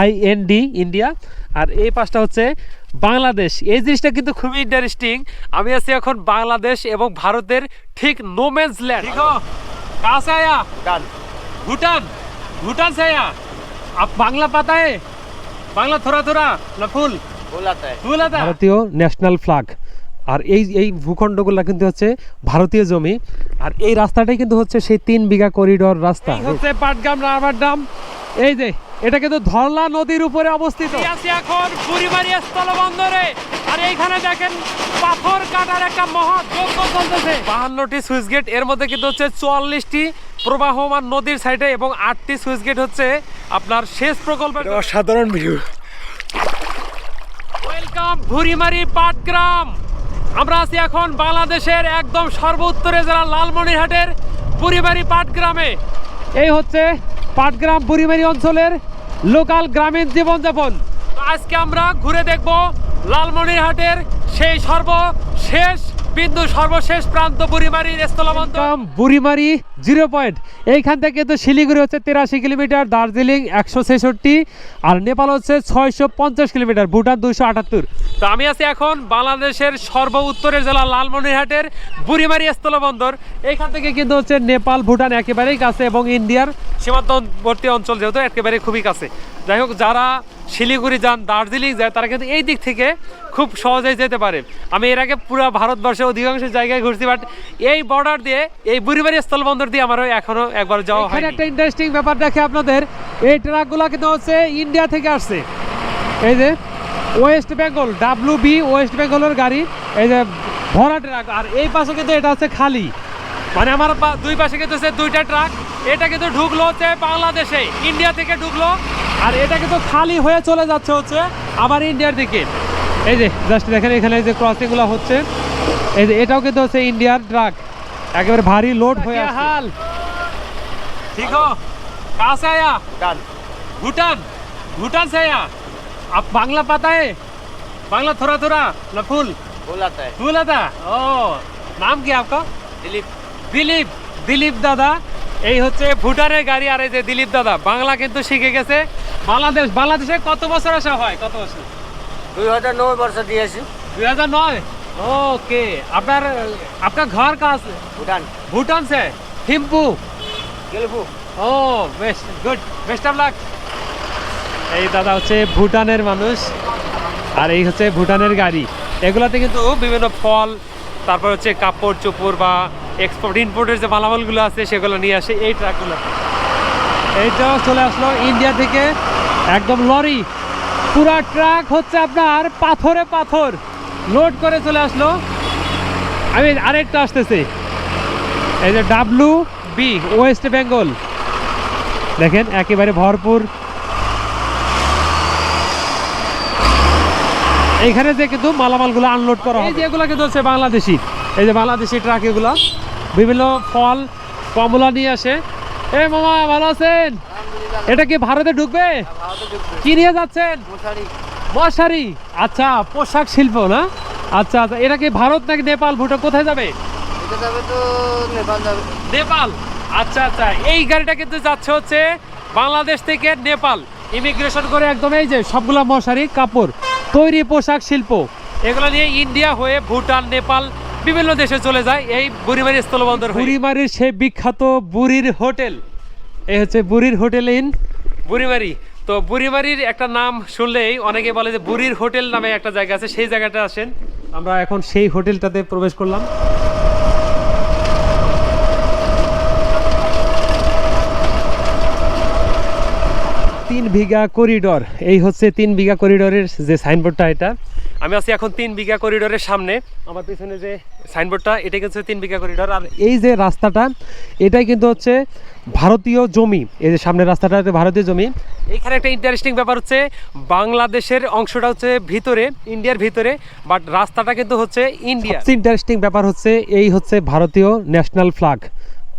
IND India আর এই পাশটা হচ্ছে বাংলাদেশ এই জিনিসটা কিন্তু খুবই ইন্টারেস্টিং আমি আছি এখন বাংলাদেশ এবং ভারতের ঠিক নোমেন্স ল্যান্ড कहाँ से आया डन भूटान भूटान से आया आप बांग्ला पता है बांग्ला थोड़ा थोड़ा ना फुल बोलाता है फुल आता ভারতীয় ন্যাশনাল ফ্ল্যাগ আর এই এই ভূখণ্ডগুলো কিন্তু হচ্ছে ভারতীয় জমি আর এই রাস্তাটাই কিন্তু হচ্ছে সেই তিন বিঘা করিডোর রাস্তা হচ্ছে পাটগ্রাম রাবার ডাম এই যে এটা কিন্তু ধরলা নদীর উপরে অবস্থিত। আছি এখন বুড়িমারি স্থলবন্দরে। আর এইখানে দেখেন পাথর কাটার একটা মহৎ যজ্ঞ চলতেছে। বাহান্নটি সুইচ গেটের মধ্যে কিন্তু হচ্ছে চুয়াল্লিশটি প্রবাহমান নদীর সাইডে এবং আটটি সুইচ গেট হচ্ছে আপনার শেষ প্রকল্পের অসাধারণ ভিউ ওয়েলকাম ভুরিমারি পাটগ্রাম। আমরা আছি এখন বাংলাদেশের একদম সর্ব উত্তরে জেলা লালমনিরহাটের বুড়িমারি পাটগ্রামে। এই হচ্ছে পাটগ্রাম বুড়িমারি অঞ্চলের লোকাল গ্রামীণ জীবনযাপন। আজকে আমরা ঘুরে দেখব লালমনিরহাটের সেই সর্বশেষ বিন্দু সর্বশেষ প্রান্ত বুড়িমারির স্থলবন্দর। Burimari zero point. এইখান থেকে তো শিলিগুড়ি হচ্ছে তেরাশি কিলোমিটার দার্জিলিং একশো ছেষট্টি আর নেপাল হচ্ছে ছয়শো পঞ্চাশ কিলোমিটার ভুটান দুইশো আটাত্তর। তো আমি আছি এখন বাংলাদেশের সর্ব উত্তরের জেলা লালমনিরহাটের বুড়িমারি স্থলবন্দর। এইখান থেকে কিন্তু হচ্ছে নেপাল ভুটান একেবারেই কাছে এবং ইন্ডিয়ার সীমান্তবর্তী অঞ্চল যেহেতু একেবারে খুবই কাছে। যাই হোক যারা শিলিগুড়ি যান দার্জিলিং যায় তারা কিন্তু এই দিক থেকে খুব সহজেই যেতে পারে। আমি এর আগে পুরো ভারতবর্ষে অধিকাংশ জায়গায় ঘুরছি বাট এই বর্ডার দিয়ে এই বুড়িবাড়ি স্থলবন্দর দিয়ে আমারও এখনও একবার যাওয়া হয় একটা ইন্টারেস্টিং ব্যাপার দেখে আপনাদের এই ট্রাকগুলো কিন্তু হচ্ছে ইন্ডিয়া থেকে আসছে। এই যে West Bengal W B West বেঙ্গলের গাড়ি এই যে ভরা ট্রাক আর এই পাশে কিন্তু এটা হচ্ছে খালি। মানে আমার দুই পাশে কিন্তু দুইটা ট্রাক এটা কিন্তু ঢুকলো হচ্ছে বাংলাদেশে ইন্ডিয়া থেকে ঢুকলো আর এটা কিন্তু খালি হয়ে চলে যাচ্ছে হচ্ছে আবার ইন্ডিয়ার দিকে এই যে জাস্ট দেখেন এখানে এই যে ক্রসিং গুলো হচ্ছে এই যে এটাও কিন্তু হচ্ছে ইন্ডিয়ার ট্রাক একেবারে ভারী লোড হয়ে হাল ঠিক हो कहाँ से आया डन भूटान भूटान से आया आप बांग्ला पता है बांग्ला थोड़ा थोड़ा ना फुल बोलाता है फुल आता ও নাম কি आपका दिलीप দিলীপ দিলীপ দাদা এই হচ্ছে ভুটানের গাড়ি আর এই যে দিলীপ দাদা বাংলা কিন্তু শিখে গেছে বাংলাদেশ বাংলাদেশে কত বছর আসা হয়? কত বছর? দুই হাজার নয় বর্ষ দিয়েছি। দুই হাজার নয়? ওকে। আপনার আপনার ঘর কাজ ভুটান। ভুটান সে? থিম্পু। গেলবু ও best good best of luck. এই দাদা হচ্ছে ভুটানের মানুষ আর এই হচ্ছে ভুটানের গাড়ি। এগুলাতে কিন্তু বিভিন্ন ফল তারপর হচ্ছে কাপড় চোপড় বা এক্সপোর্ট ইম্পোর্টের যে মালামালগুলো আছে সেগুলো নিয়ে আসে এই ট্রাকগুলো এইটা চলে আসলো ইন্ডিয়া থেকে। একদম লরি। পুরা ট্রাক হচ্ছে আপনার পাথরে পাথর। লোড করে চলে আসলো। আমি আরেকটা আসতেছি। এই যে ডাব্লু বি ওয়েস্ট বেঙ্গল দেখেন একেবারে ভরপুর। এইখানে যে কিন্তু মালামালগুলো আনলোড করা হয় এই যে এগুলো কিন্তু হচ্ছে বাংলাদেশি। এই যে বাংলাদেশি ট্রাক এগুলো। বিভিন্ন ফল কমলা নিয়ে আসে। এ মামা ভালো আছেন? এটা কি ভারতে ঢুকবে? কি নিয়ে যাচ্ছেন? মশারি। আচ্ছা পোশাক শিল্প না? আচ্ছা আচ্ছা এটা কি ভারত নাকি নেপাল? ভুটান কোথায় যাবে? নেপাল আচ্ছা আচ্ছা এই গাড়িটা কিন্তু যাচ্ছে হচ্ছে বাংলাদেশ থেকে নেপাল। ইমিগ্রেশন করে একদম এই যে সবগুলা মশারি কাপড় তৈরি পোশাক শিল্প। এগুলো নিয়ে ইন্ডিয়া হয়ে ভুটান নেপাল বিভিন্ন দেশে চলে যায়। এই বুড়িমারি স্থলবন্দর বুড়িমারির সেই বিখ্যাত বুড়ির হোটেল। এই হচ্ছে বুড়ির হোটেল ইন। বুড়িমারি। তো বুড়িমারির একটা নাম শুনলেই অনেকে বলে যে বুড়ির হোটেল নামে একটা জায়গা আছে সেই জায়গাটা আসেন। আমরা এখন সেই হোটেলটাতে প্রবেশ করলাম। তিন বিঘা করিডর। এই হচ্ছে তিন বিঘা করিডরের যে সাইনবোর্ডটা এটা। আমি আছি এখন তিন বিঘা করিডোরের সামনে। আমার পিছনে যে সাইনবোর্ডটা, এটা কিন্তু তিন বিঘা করিডোর। আর এই যে রাস্তাটা, এটাই কিন্তু হচ্ছে ভারতীয় জমি। এই যে সামনের রাস্তাটা ভারতীয় জমি। এইখানে একটা ইন্টারেস্টিং ব্যাপার হচ্ছে, বাংলাদেশের অংশটা হচ্ছে ভিতরে, ইন্ডিয়ার ভিতরে বাট রাস্তাটা কিন্তু হচ্ছে ইন্ডিয়া। ইন্টারেস্টিং ব্যাপার হচ্ছে, এই হচ্ছে ভারতীয় ন্যাশনাল ফ্ল্যাগ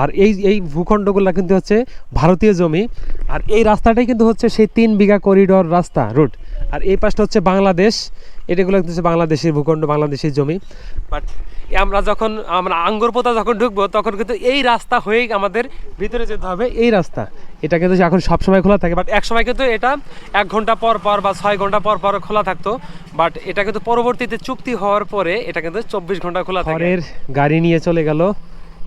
আর এই এই ভূখণ্ডগুলো কিন্তু হচ্ছে ভারতীয় জমি। আর এই রাস্তাটাই কিন্তু হচ্ছে সেই তিন বিঘা করিডোর রাস্তা রুট আর এই পাশটা হচ্ছে বাংলাদেশ। এটাগুলো হচ্ছে বাংলাদেশের ভূখণ্ড, বাংলাদেশের জমি। বাট আমরা যখন, আমরা আঙ্গুরপোতা যখন ঢুকবো, তখন কিন্তু এই রাস্তা হয়েই আমাদের ভিতরে যেতে হবে, এই রাস্তা। এটা কিন্তু এখন সবসময় খোলা থাকে বাট এক সময় কিন্তু এটা এক ঘণ্টা পর পর বা ছয় ঘণ্টা পর পর খোলা থাকতো। বাট এটা কিন্তু পরবর্তীতে চুক্তি হওয়ার পরে এটা কিন্তু চব্বিশ ঘণ্টা খোলা থাকে। গাড়ি নিয়ে চলে গেল।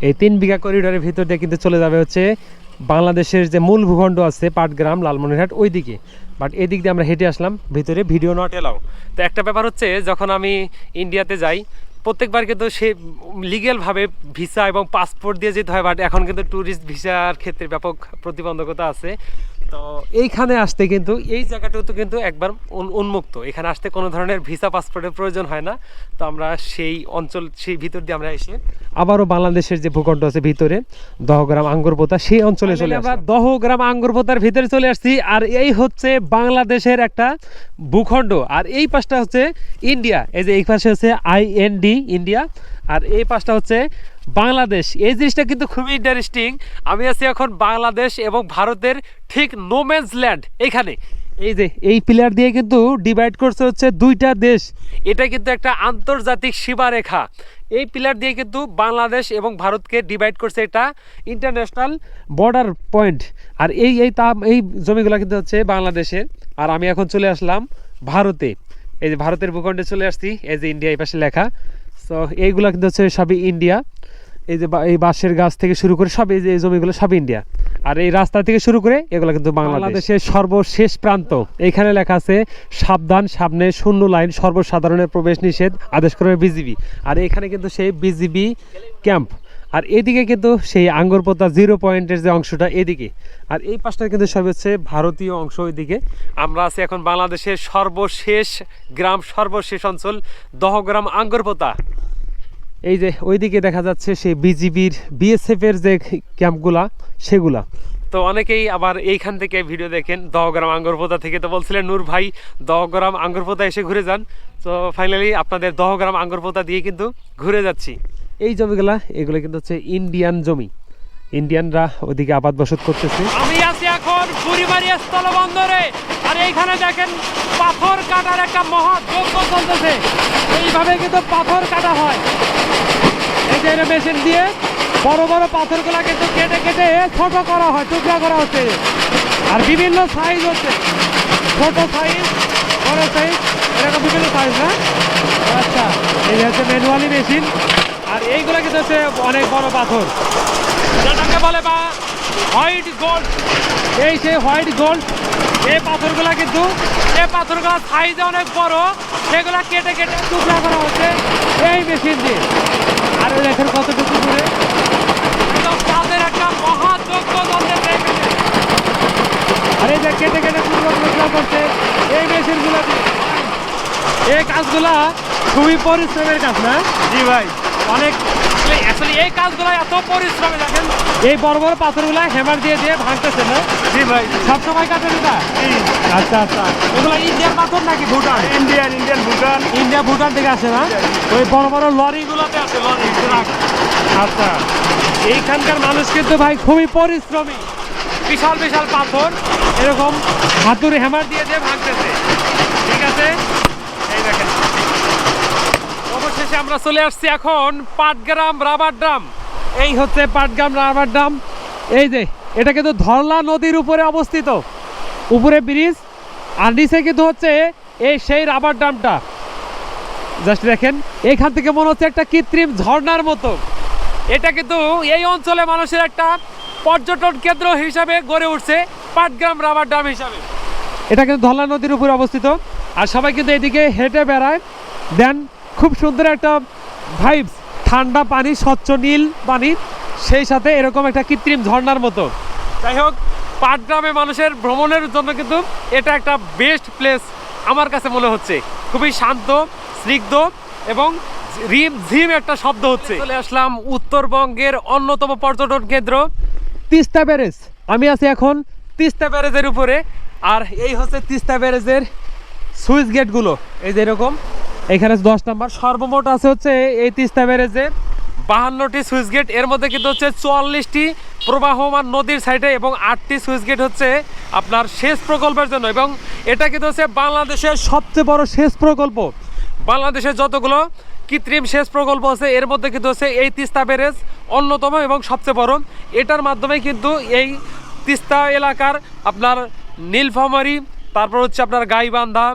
এই তিন বিঘা করিডোরের ভিতর দিয়ে কিন্তু চলে যাবে হচ্ছে বাংলাদেশের যে মূল ভূখণ্ড আছে পাটগ্রাম, লালমনিরহাট ওই দিকে বাট এদিক দিক দিয়ে আমরা হেঁটে আসলাম, ভিতরে ভিডিও নট এলাও তো একটা ব্যাপার হচ্ছে, যখন আমি ইন্ডিয়াতে যাই, প্রত্যেকবার কিন্তু সে লিগেলভাবে ভিসা এবং পাসপোর্ট দিয়ে যেতে হয় বাট এখন কিন্তু ট্যুরিস্ট ভিসার ক্ষেত্রে ব্যাপক প্রতিবন্ধকতা আছে। তো এইখানে আসতে কিন্তু এই জায়গাটাও তো কিন্তু একবার উন্মুক্ত। এখানে আসতে কোনো ধরনের ভিসা পাসপোর্টের প্রয়োজন হয় না। তো আমরা সেই অঞ্চল সেই ভিতর দিয়ে আমরা এসে আবারও বাংলাদেশের যে ভূখণ্ড আছে ভিতরে দহগ্রাম আঙ্গুরপোতা সেই অঞ্চলে চলে আমরা দহগ্রাম আঙ্গুরপোতার ভিতরে চলে আসছি। আর এই হচ্ছে বাংলাদেশের একটা ভূখণ্ড। আর এই পাশটা হচ্ছে ইন্ডিয়া। এই যে এই পাশে হচ্ছে আইএনডি ইন্ডিয়া। আর এই পাশটা হচ্ছে বাংলাদেশ। এই জিনিসটা কিন্তু খুবই ইন্টারেস্টিং আমি আছি এখন বাংলাদেশ এবং ভারতের ঠিক নোম্যান্স ল্যান্ড এখানে। এই যে, এই প্লেয়ার দিয়ে কিন্তু ডিভাইড করছে হচ্ছে দুইটা দেশ। এটা কিন্তু একটা আন্তর্জাতিক সীমারেখা। এই পিলার দিয়ে কিন্তু বাংলাদেশ এবং ভারতকে ডিভাইড করছে এটা ইন্টারন্যাশনাল বর্ডার পয়েন্ট আর এই এই তা, এই জমিগুলো কিন্তু হচ্ছে বাংলাদেশের আর আমি এখন চলে আসলাম ভারতে। এই যে ভারতের ভূখণ্ডে চলে আসছি। এই যে ইন্ডিয়া এই পাশে লেখা। তো এইগুলো কিন্তু হচ্ছে সবই ইন্ডিয়া এই যে এই বাঁশের গাছ থেকে শুরু করে সব এই যে, এই জমিগুলো সব ইন্ডিয়া আর এই রাস্তা থেকে শুরু করে এগুলো কিন্তু বাংলাদেশের সর্বশেষ প্রান্ত। এখানে লেখা আছে, সাবধান, সামনে শূন্য লাইন, সর্বসাধারণের প্রবেশ নিষেধ, আদেশ করবে বিজিবি। আর এখানে কিন্তু সেই বিজিবি ক্যাম্প। আর এদিকে কিন্তু সেই আঙ্গরপোতা জিরো পয়েন্টের যে অংশটা এদিকে। আর এই পাশটা কিন্তু সব হচ্ছে ভারতীয় অংশ ওইদিকে। আমরা আছি এখন বাংলাদেশের সর্বশেষ গ্রাম, সর্বশেষ অঞ্চল, দহগ্রাম আঙ্গরপোতা এই যে ওইদিকে দেখা যাচ্ছে সেই বিজিবির বিএসএফ এর যে ক্যাম্পগুলা, সেগুলা। তো অনেকেই আবার এইখান থেকে ভিডিও দেখেন, দহগ্রাম আঙ্গরপোতা থেকে। তো বলছিলেন, নূর ভাই, দহগ্রাম আঙ্গরপোতা এসে ঘুরে যান। তো ফাইনালি আপনাদের দহগ্রাম আঙ্গরপোতা দিয়ে কিন্তু ঘুরে যাচ্ছি। এই জমিগুলা, এগুলো কিন্তু হচ্ছে ইন্ডিয়ান জমি। ইন্ডিয়ানরা ওদিকে আবাদ বসত করতেছে। আমি আছি এখন বুড়িমারি স্থলবন্দরে। আর এইখানে দেখেন পাথর কাটার একটা মহা যজ্ঞ চলতেছে। এইভাবে কিন্তু পাথর কাটা হয়। এই যে মেশিন দিয়ে বড় বড় পাথরগুলা কিন্তু কেটে কেটে ছোট করা হয়, টুকরা করা হচ্ছে। আর বিভিন্ন সাইজ হচ্ছে। ছোট সাইজ বড় সাইজ এরকম বিভিন্ন সাইজ না? আচ্ছা এই হচ্ছে ম্যানুয়ালি মেশিন এইগুলো কিন্তু হচ্ছে অনেক বড় পাথর। যেটাকে বলে বা হোয়াইট গোল্ড। এই সেই হোয়াইট গোল্ড, এই পাথরগুলা কিন্তু, এই পাথরগুলো সাইজে অনেক বড়, সেগুলা কেটে কেটে টুকরা করা হচ্ছে এই মেশিন দিয়ে। আর দেখেন কতটুকু দূরে। তাদের একটা মহাযজ্ঞ। আর এই যে কেটে কেটে টুকরো টুকরো করছে এই মেশিনগুলো দিয়ে। এই কাজগুলা খুবই পরিশ্রমের কাজ না? জি ভাই। অনেক আসলে এই কাজগুলো এত পরিশ্রমে দেখেন এই বড় বড় পাথরগুলো হ্যামার দিয়ে দিয়ে ভাঙতেছে না? জি ভাই সব সময় কাটেন এটা? আচ্ছা আচ্ছা। এগুলো ইন্ডিয়ান পাথর নাকি Bhutan? Indian Indian Bhutan. India Bhutan থেকে আসে না? ওই বড় বড় লরিগুলোতে আছে লরি ট্রাক। আচ্ছা। এইখানকার মানুষ কিন্তু ভাই খুবই পরিশ্রমী। বিশাল বিশাল পাথর এরকম হাতুড়ি হ্যামার দিয়ে দিয়ে ভাঙতেছে। ঠিক আছে এই দেখেন অবশেষে আমরা চলে আসছি এখন পাটগ্রাম রাবার ড্রাম। এই হচ্ছে পাটগ্রাম রাবার ড্রাম। এই যে, এটা কিন্তু ধরলা নদীর উপরে অবস্থিত। উপরে ব্রিজ, আর নিচে কিন্তু হচ্ছে এই সেই রাবার ড্রামটা। জাস্ট দেখেন, এখান থেকে মনে হচ্ছে একটা কৃত্রিম ঝর্ণার মতো। এটা কিন্তু এই অঞ্চলে মানুষের একটা পর্যটন কেন্দ্র হিসাবে গড়ে উঠছে পাটগ্রাম রাবার ড্যাম হিসাবে। এটা কিন্তু ধলা নদীর উপরে অবস্থিত। আর সবাই কিন্তু এদিকে হেঁটে বেড়ায়। দেন খুব সুন্দর একটা ভাইবস ঠান্ডা পানি স্বচ্ছ নীল পানি সেই সাথে এরকম একটা কৃত্রিম ঝর্ণার মতো। যাই হোক পাটগ্রামে মানুষের ভ্রমণের জন্য কিন্তু এটা একটা বেস্ট প্লেস আমার কাছে মনে হচ্ছে। খুবই শান্ত স্নিগ্ধ এবং রিম ঝিম একটা শব্দ হচ্ছে। চলে আসলাম উত্তরবঙ্গের অন্যতম পর্যটন কেন্দ্র তিস্তা ব্যারেজ। আমি আছি এখন তিস্তা ব্যারেজের উপরে। আর এই হচ্ছে তিস্তা ব্যারেজের সুইচ গেটগুলো। এই যে এরকম। এখানে দশ নাম্বার। সর্বমোট আছে হচ্ছে এই তিস্তা ব্যারেজে বাহান্নটি সুইচ গেট। এর মধ্যে কিন্তু হচ্ছে চুয়াল্লিশটি প্রবাহমান নদীর সাইডে এবং আটটি সুইচ গেট হচ্ছে আপনার সেচ প্রকল্পের জন্য। এবং এটা কিন্তু হচ্ছে বাংলাদেশের সবচেয়ে বড় সেচ প্রকল্প। বাংলাদেশের যতগুলো কৃত্রিম সেচ প্রকল্প আছে, এর মধ্যে কিন্তু হচ্ছে এই তিস্তা ব্যারেজ অন্যতম এবং সবচেয়ে বড়। এটার মাধ্যমে কিন্তু এই তিস্তা এলাকার আপনার নীলফামারি, তারপর হচ্ছে আপনার গাইবান্ধা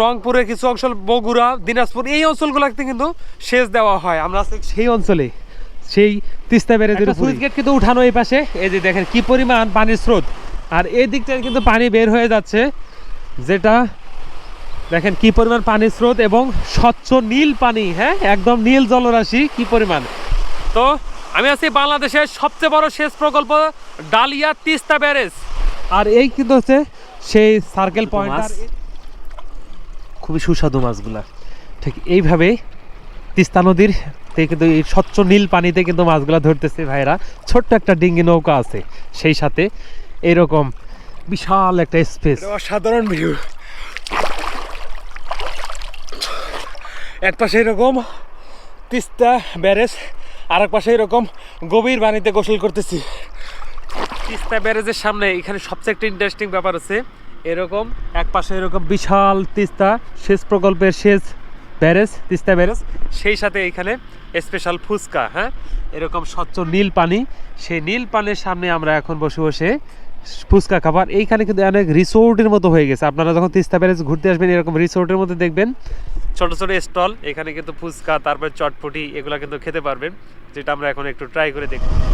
রংপুরের কিছু অংশ বগুড়া দিনাজপুর এই অঞ্চলগুলোতে কিন্তু সেচ দেওয়া হয়। আমরা সেই অঞ্চলে সেই তিস্তা ব্যারেজের সুইচ গেট কিন্তু উঠানো এই পাশে। এই যে দেখেন কি পরিমাণ পানির স্রোত। আর এই দিকটায় কিন্তু পানি বের হয়ে যাচ্ছে যেটা দেখেন কি পরিমাণ পানির স্রোত এবং স্বচ্ছ নীল পানি হ্যাঁ? একদম নীল জলরাশি কি পরিমাণ? তো আমি আছি বাংলাদেশের সবচেয়ে বড় সেচ প্রকল্প ডালিয়া তিস্তা ব্যারেজ। আর এই কিন্তু হচ্ছে সেই সার্কেল পয়েন্ট। খুবই সুস্বাদু মাছগুলা। ঠিক এইভাবে তিস্তা নদীর থেকে কিন্তু এই স্বচ্ছ নীল পানিতে কিন্তু মাছগুলা ধরতেছে ভাইরা ছোট্ট একটা ডিঙ্গি নৌকা আছে, সেই সাথে এরকম বিশাল একটা স্পেস অসাধারণ ভিউ এক পাশে এরকম তিস্তা ব্যারেজ আর এক পাশে এরকম গভীর পানিতে গোসল করতেছি। তিস্তা ব্যারেজের সামনে এখানে সবচেয়ে একটা ইন্টারেস্টিং ব্যাপার আছে। এরকম, এক পাশে এরকম বিশাল তিস্তা, সেচ প্রকল্পের সেচ ব্যারেজ, তিস্তা ব্যারেজ, সেই সাথে এখানে স্পেশাল ফুচকা হ্যাঁ? এরকম স্বচ্ছ নীল পানি, সেই নীল পানির সামনে আমরা এখন বসে বসে ফুচকা খাবার এইখানে কিন্তু অনেক রিসোর্টের মতো হয়ে গেছে। আপনারা যখন তিস্তা ব্যারেজ ঘুরতে আসবেন, এরকম রিসোর্টের মধ্যে দেখবেন ছোট ছোট স্টল, এখানে কিন্তু ফুচকা, তারপরে চটপটি, এগুলো কিন্তু খেতে পারবেন, যেটা আমরা এখন একটু ট্রাই করে দেখব।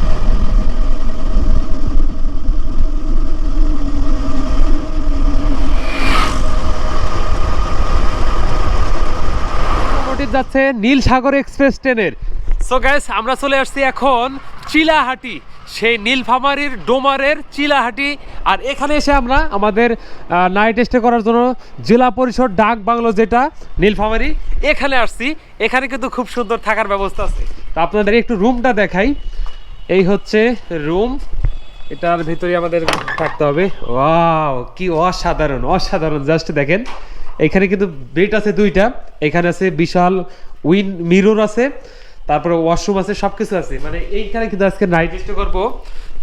মোটিভ যাচ্ছে নীল সাগর এক্সপ্রেস ট্রেনের। সো গ্যাস আমরা চলে আসছি এখন চিলাহাটি, সেই নীলফামারীর ডোমারের চিলাহাটি। আর এখানে এসে আমরা আমাদের নাইট স্টে করার জন্য জেলা পরিষদ ডাক বাংলো যেটা নীলফামারী এখানে আসছি। এখানে কিন্তু খুব সুন্দর থাকার ব্যবস্থা আছে। তা আপনাদের একটু রুমটা দেখাই। এই হচ্ছে রুম এটার ভিতরে আমাদের থাকতে হবে। ওয়াও কি অসাধারণ অসাধারণ। জাস্ট দেখেন। এখানে কিন্তু বেড আছে দুইটা, এখানে আছে বিশাল উইন মিরর আছে, তারপরে ওয়াশরুম আছে সব কিছু আছে। মানে এইখানে কিন্তু আজকে নাইট স্টে করব।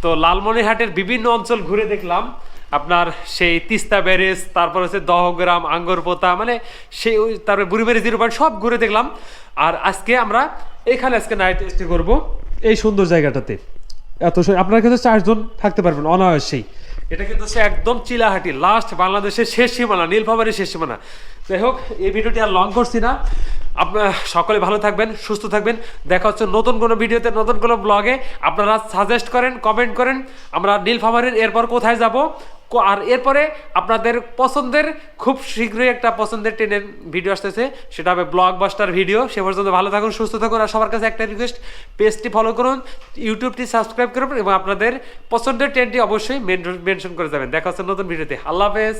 তো লালমনিরহাটের বিভিন্ন অঞ্চল ঘুরে দেখলাম। আপনার সেই তিস্তা ব্যারেজ, তারপর হচ্ছে দহগ্রাম, আঙ্গরপোতা মানে সেই ওই, তারপরে বুড়িবাড়ি জিরো পয়েন্ট, সব ঘুরে দেখলাম। আর আজকে আমরা এখানে আজকে নাইট স্টে করব, এই সুন্দর জায়গাটাতে। এত আপনারা কিন্তু চারজন থাকতে পারবেন, অনায়াসেই। এটা কিন্তু হচ্ছে একদম চিলাহাটি লাস্ট বাংলাদেশের শেষ সীমানা, নীলফামারির শেষ সীমানা। যাই হোক, এই ভিডিওটি আর লং করছি না। আপনার সকলে ভালো থাকবেন, সুস্থ থাকবেন। দেখা হচ্ছে নতুন কোনো ভিডিওতে, নতুন কোনো ব্লগে আপনারা সাজেস্ট করেন কমেন্ট করেন, আমরা নীলফামারির এরপর কোথায় যাব? আর এরপরে আপনাদের পছন্দের, খুব শীঘ্রই একটা পছন্দের ট্রেনের ভিডিও আসতেছে। সেটা হবে ব্লকবাস্টার ভিডিও সে পর্যন্ত ভালো থাকুন, সুস্থ থাকুন, আর সবার কাছে একটা রিকোয়েস্ট পেজটি ফলো করুন ইউটিউবটি সাবস্ক্রাইব করুন এবং আপনাদের পছন্দের ট্রেনটি অবশ্যই মেনশন করে যাবেন। দেখা হচ্ছে নতুন ভিডিওতে আল্লাহ হাফেজ।